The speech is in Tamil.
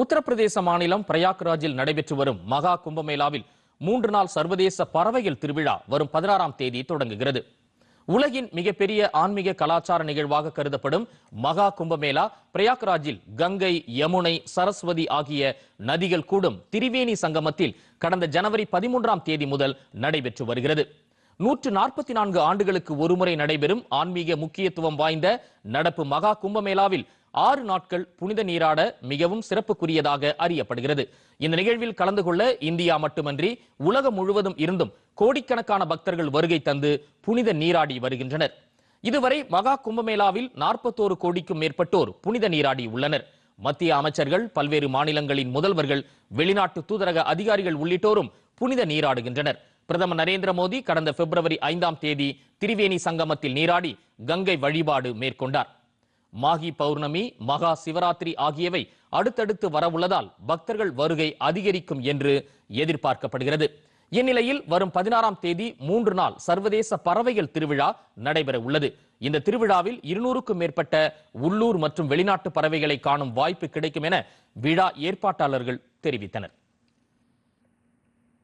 உத்தரப்பிரதேச மாநிலம் பிரயாக்ராஜில் நடைபெற்று வரும் மகா கும்பமேளாவில் மூன்று நாள் சர்வதேச பறவைகள் திருவிழா வரும் பதினாறாம் தேதி தொடங்குகிறது. உலகின் மிகப்பெரிய ஆன்மீக கலாச்சார நிகழ்வாக கருதப்படும் மகா கும்பமேளா பிரயாக்ராஜில் கங்கை யமுனை சரஸ்வதி ஆகிய நதிகள் கூடும் திரிவேணி சங்கமத்தில் கடந்த ஜனவரி பதிமூன்றாம் தேதி முதல் நடைபெற்று வருகிறது. நூற்று நாற்பத்தி நான்கு ஆண்டுகளுக்கு ஒருமுறை நடைபெறும் ஆன்மீக முக்கியத்துவம் வாய்ந்த நடப்பு மகா கும்பமேளாவில் ஆறு நாட்கள் புனித நீராட மிகவும் சிறப்புக்குரியதாக அறியப்படுகிறது. இந்த நிகழ்வில் கலந்து கொள்ள இந்தியா மட்டுமன்றி உலகம் முழுவதும் இருந்தும் கோடிக்கணக்கான பக்தர்கள் வருகை தந்து புனித நீராடி வருகின்றனர். இதுவரை மகா கும்பமேளாவில் நாற்பத்தோரு கோடிக்கும் மேற்பட்டோர் புனித நீராடி உள்ளனர். மத்திய அமைச்சர்கள் பல்வேறு மாநிலங்களின் முதல்வர்கள் வெளிநாட்டு தூதரக அதிகாரிகள் உள்ளிட்டோரும் புனித நீராடுகின்றனர். பிரதமர் நரேந்திர மோடி கடந்த பிப்ரவரி ஐந்தாம் தேதி திரிவேணி சங்கமத்தில் நீராடி கங்கை வழிபாடு மேற்கொண்டார். மாகி பௌர்ணமி மகா சிவராத்திரி ஆகியவை அடுத்தடுத்து வரவுள்ளதால் பக்தர்கள் வருகை அதிகரிக்கும் என்று எதிர்பார்க்கப்படுகிறது. இந்நிலையில் வரும் பதினாறாம் தேதி மூன்று நாள் சர்வதேச பறவைகள் திருவிழா நடைபெற உள்ளது. இந்த திருவிழாவில் இருநூறுக்கும் மேற்பட்ட உள்ளூர் மற்றும் வெளிநாட்டு பறவைகளை காணும் வாய்ப்பு கிடைக்கும் என விழா ஏற்பாட்டாளர்கள் தெரிவித்தனர்.